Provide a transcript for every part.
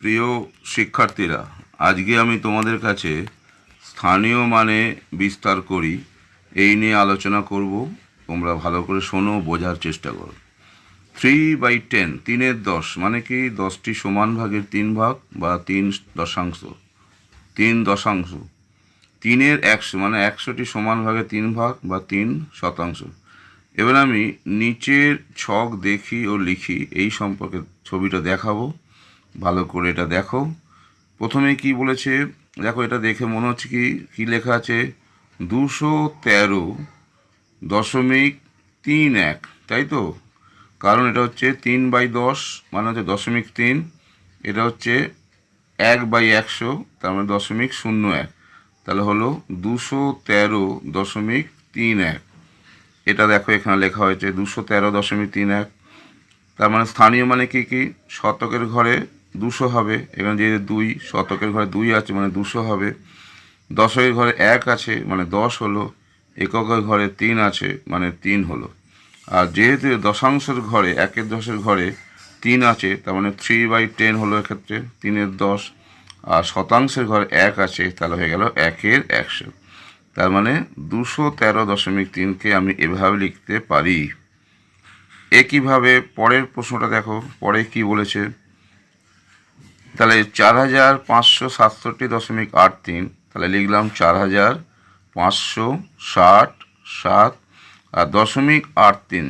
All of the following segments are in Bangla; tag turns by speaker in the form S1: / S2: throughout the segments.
S1: প্রিয় শিক্ষার্থীরা, আজকে আমি তোমাদের কাছে স্থানীয় মানে বিস্তার করি। এই নিয়ে আলোচনা করব। তোমরা ভালো করে শোনো, বোঝার চেষ্টা করো। থ্রি বাই টেন তিনের দশ মানে কি দশটি সমান ভাগের তিন ভাগ বা তিন দশাংশ? তিন দশাংশ। তিনের একশো মানে একশোটি সমান ভাগে তিন ভাগ বা তিন শতাংশ। এবার আমি নিচের ছক দেখি ও লিখি, এই সম্পর্কে ছবিটা দেখাবো। ভালো করে এটা দেখো। প্রথমে কি বলেছে, দেখো এটা দেখে মনে হচ্ছে কি, কী লেখা আছে? দুশো তেরো দশমিক তিন এক, তাই তো? কারণ এটা হচ্ছে তিন বাই দশ মানে হচ্ছে দশমিক তিন, এটা হচ্ছে এক বাই একশো, তার মানে দশমিক শূন্য এক। তাহলে হলো দুশো তেরো দশমিক তিন এক। এটা দেখো এখানে লেখা হয়েছে, দুশো তেরো দশমিক তিন এক। তার মানে স্থানীয় মানে কি কি? শতকের ঘরে দুশো হবে। এখানে যে দুই শতকের ঘরে দুই আছে মানে দুশো হবে। দশকের ঘরে এক আছে মানে দশ হলো। এককের ঘরে তিন আছে মানে তিন হলো। আর যেহেতু দশাংশের ঘরে, একের দশের ঘরে তিন আছে, তার মানে থ্রি বাই টেন হলো এক্ষেত্রে, তিনের দশ। আর শতাংশের ঘরে এক আছে, তাহলে হয়ে গেল একের একশো। তার মানে দুশো তেরো দশমিক তিনকে আমি এভাবে লিখতে পারি। একইভাবে পরের প্রশ্নটা দেখো। পরে কি বলেছে? তাহলে চার হাজার পাঁচশো সাতষট্টি দশমিক আট তিন, তাহলে লিখলাম চার হাজার পাঁচশো ষাট সাত, আর দশমিক আট তিন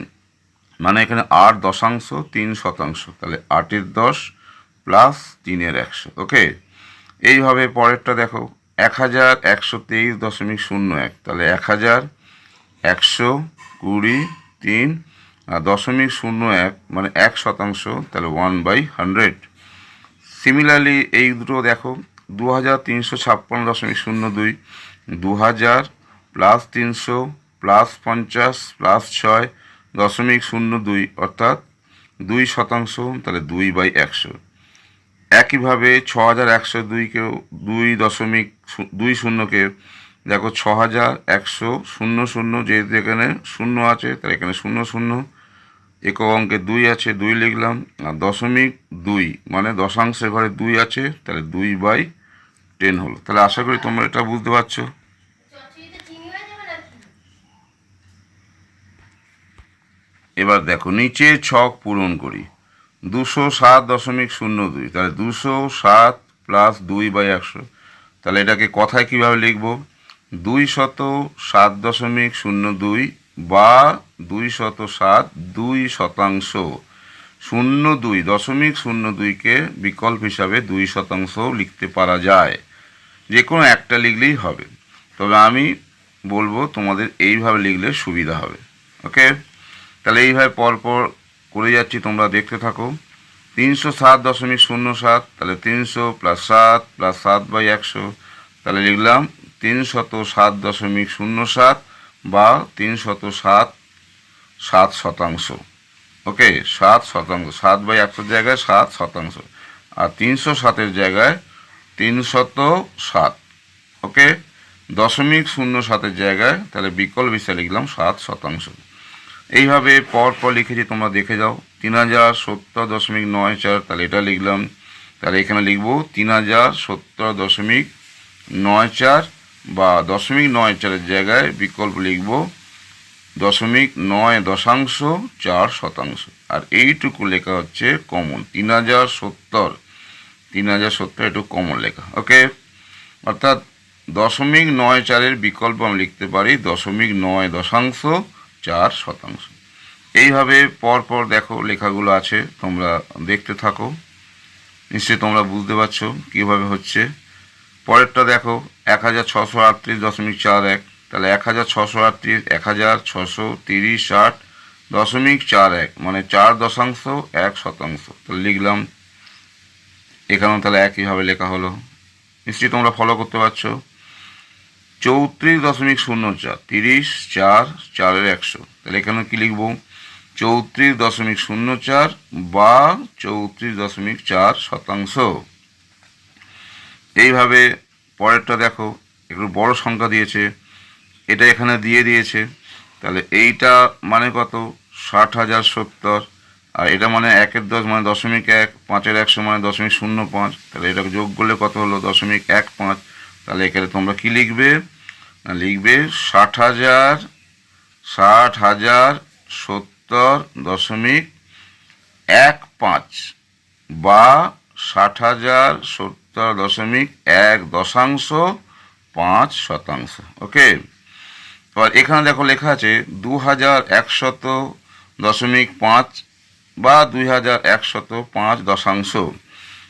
S1: মানে এখানে আট দশাংশ, তিন শতাংশ, তাহলে আটের দশ প্লাস তিনের একশো, ওকে? এইভাবে পরেরটা দেখো, এক হাজার একশো তেইশ দশমিক শূন্য এক, তাহলে এক হাজার একশো কুড়ি তিন, আর দশমিক শূন্য এক মানে এক শতাংশ, তাহলে ওয়ান বাই হান্ড্রেড। সিমিলারলি এই দুটো দেখো দু হাজার তিনশো ছাপ্পান্ন দশমিক শূন্য দুই দু হাজার প্লাস তিনশো, প্লাস পঞ্চাশ, প্লাস ছয় দশমিক শূন্য দুই, অর্থাৎ দুই শতাংশ, তাহলে দুই বাই একশো। একইভাবে ছ হাজার একশো দুইকেও দুই দশমিক দুই শূন্যকে, দেখো ছ হাজার একশো শূন্য শূন্য, যেহেতু এখানে শূন্য আছে, তাহলে এখানে শূন্য শূন্য একক অঙ্কে দুই আছে, দুই লিখলাম, আর দশমিক দুই মানে দশাংশের ঘরে দুই আছে, তাহলে দুই বাই টেন হলো। তাহলে আশা করি তোমরা এটা বুঝতে পারছ। এবার দেখো, নিচে ছক পূরণ করি। দুশো সাত দশমিক শূন্য দুই, তাহলে দুশো সাত প্লাস দুই বাই একশো। তাহলে এটাকে কথায় কীভাবে লিখব? দুই শত সাত দশমিক শূন্য দুই বা দুই শত সাত দুই শতাংশ। শূন্য দুই দশমিক শূন্য দুইকে বিকল্প হিসাবে দুই শতাংশ লিখতে পারা যায়। যে কোনো একটা লিখলেই হবে। তবে আমি বলব তোমাদের এইভাবে লিখলে সুবিধা হবে। ওকে? তাহলে এইভাবে পরপর করে যাচ্ছি, তোমরা দেখতে থাকো। তিনশো সাত দশমিক শূন্য সাত তাহলে তিনশো প্লাস সাত প্লাস সাত বাই একশো। তাহলে লিখলাম তিনশত সাত দশমিক শূন্য সাত বা তিনশত সাত সাত শতাংশ। ওকে, সাত শতাংশ। সাত বাই একশোর জায়গায় সাত শতাংশ। আর তিনশো সাতের জায়গায় তিনশত সাত। ওকে, দশমিক শূন্য সাতের জায়গায় তাহলে বিকল্প হিসেবে লিখলাম সাত শতাংশ। এইভাবে পর পর লিখেছি, তোমরা দেখে যাও। তিন হাজার সত্তর দশমিক নয় চার, তাহলে এটা লিখলাম। তাহলে এখানে লিখব তিন হাজার সত্তর দশমিক নয় চার বা দশমিক নয় চারের জায়গায় বিকল্প লিখব দশমিক নয় দশাংশ চার শতাংশ। আর এইটুকু লেখা হচ্ছে কমন তিন হাজার সত্তর। তিন হাজার সত্তর একটু কমন লেখা। ওকে? অর্থাৎ দশমিক নয় চারের বিকল্প আমি লিখতে পারি দশমিক নয় দশাংশ চার শতাংশ। এইভাবে পর পর দেখো লেখাগুলো আছে, তোমরা দেখতে থাকো। নিশ্চয়ই তোমরা বুঝতে পারছ কীভাবে হচ্ছে। পরেরটা দেখো, এক হাজার ছশো আটত্রিশ দশমিক চার এক। তাহলে এক হাজার ছশো আটত্রিশ, এক হাজার ছশো তিরিশ, ষাট, দশমিক চার এক মানে চার দশাংশ, এক শতাংশ। তাহলে লিখলাম, এখানেও তাহলে একইভাবে লেখা হলো। নিশ্চয়ই তোমরা ফলো করতে পারছ। চৌত্রিশ দশমিক শূন্য চার, তিরিশ, চার, চারের একশো। তাহলে এখানে কী লিখব? চৌত্রিশ দশমিক শূন্য চার বা চৌত্রিশ দশমিক চার শতাংশ। এইভাবে পরেরটা দেখো, একটু বড় সংখ্যা দিয়েছে। এটা এখানে দিয়ে দিয়েছে। তাহলে এইটা মানে কত? ষাট হাজার সত্তর। আর এটা মানে একের দশ মানে দশমিক এক, পাঁচের একশো মানে দশমিক শূন্য পাঁচ। তাহলে এটাকে যোগ করলে কত হলো? দশমিক এক পাঁচ। তাহলে এখানে তোমরা কি লিখবে? না, লিখবে ষাট হাজার ষাট হাজার সত্তর দশমিক এক পাঁচ বা ষাট হাজার সত্তর দশমিক এক দশাংশ পাঁচ শতাংশ। ওকে? এবার এখানে দেখো লেখা আছে দু হাজার একশত দশমিক পাঁচ বা দুই হাজার একশত পাঁচ দশাংশ।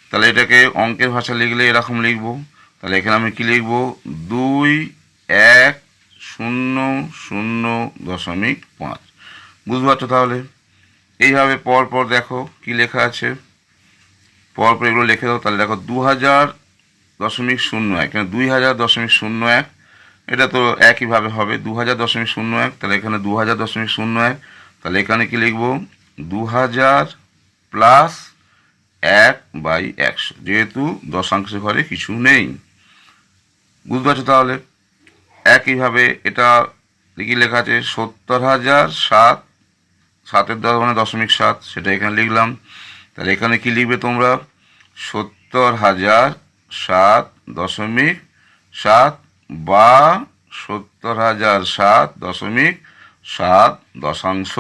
S1: তাহলে এটাকে অঙ্কের ভাষা লিখলে এরকম লিখব। তাহলে এখানে আমি কি লিখব? দুই এক শূন্য শূন্য দশমিক পাঁচ। বুঝতে পারছ তাহলে? এইভাবে পর পর দেখো কি লেখা আছে। পর পর এগুলো লিখে দাও। তাহলে দেখো দু হাজার দশমিক শূন্য এক। দুই হাজার দশমিক শূন্য এক এটা তো একইভাবে হবে দু হাজার দশমিক শূন্য এক, তাহলে এখানে দু হাজার দশমিক শূন্য এক, তাহলে এখানে কি লিখব? দু হাজার প্লাস এক বাই একশো। যেহেতু দশাংশ ঘরে কিছু নেই। বুঝতে পারছ তাহলে? একইভাবে এটা কি লেখা আছে? সত্তর হাজার সাত, সাতের দশ মানে দশমিক সাত, সেটা এখানে লিখলাম। তাহলে এখানে কি লিখবে তোমরা? সত্তর হাজার সাত দশমিক সাত বা সত্তর হাজার সাত দশমিক সাত দশাংশ।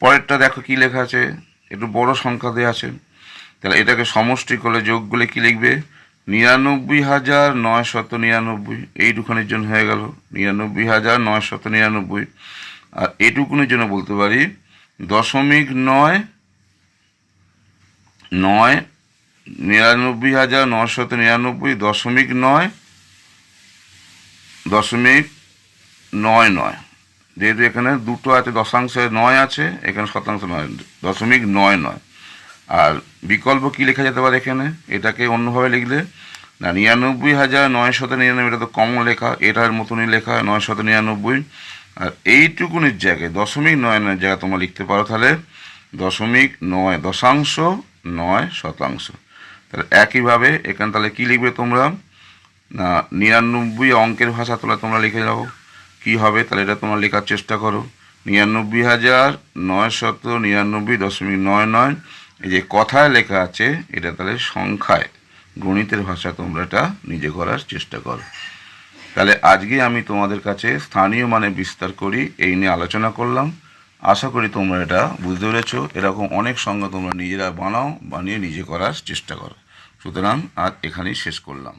S1: পরেরটা দেখো কি লেখা আছে? একটু বড় সংখ্যা দেওয়া আছে। তাহলে এটাকে সমষ্টি করলে যোগ করলে কি লিখবে? নিরানব্বই হাজার নয় শত নিরানব্বই এইটুখানির জন্য হয়ে গেল। নিরানব্বই হাজার নয় শত নিরানব্বই। আর এটুকুনের জন্য বলতে পারি, দশমিক নয় নয়, নিরানব্বই হাজার নশত নিরানব্বই, দশমিক নয় দশমিক নয় নয়। যেহেতু এখানে দুটো আছে, দশাংশে নয় আছে, এখানে শতাংশ নয়, দশমিক নয় নয়। আর বিকল্প কী লেখা যেতে পারে এখানে? এটাকে অন্যভাবে লিখলে, না, নিরানব্বই হাজার নয় শত নিরানব্বই, এটা তো কম লেখা এটার মতনই লেখা নয় শত নিরানব্বই। আর এইটুকুনির জায়গায়, দশমিক নয় নয় জায়গায় তোমরা লিখতে পারো তাহলে, দশমিক নয়, দশাংশ নয় শতাংশ। তাহলে একইভাবে এখানে তাহলে কী লিখবে তোমরা? নিরানব্বই অঙ্কের ভাষা তোলা তোমরা লিখে যাও কী হবে? তাহলে এটা তোমরা লেখার চেষ্টা করো। নিরানব্বই হাজার নয় শত নিরানব্বই দশমিক নয় নয়, এই যে কথায় লেখা আছে, এটা তাহলে সংখ্যায়, গণিতের ভাষা তোমরা এটা নিজে করার চেষ্টা করো। তাহলে আজকে আমি তোমাদের কাছে স্থানীয় মানে বিস্তার করি, এই নিয়ে আলোচনা করলাম। আশা করি তোমরা এটা বুঝতে পেরেছ। এরকম অনেক সংজ্ঞা তোমরা নিজেরা বানাও, বানিয়ে নিজে করার চেষ্টা করো। সুতরাং আজ এখানেই শেষ করলাম।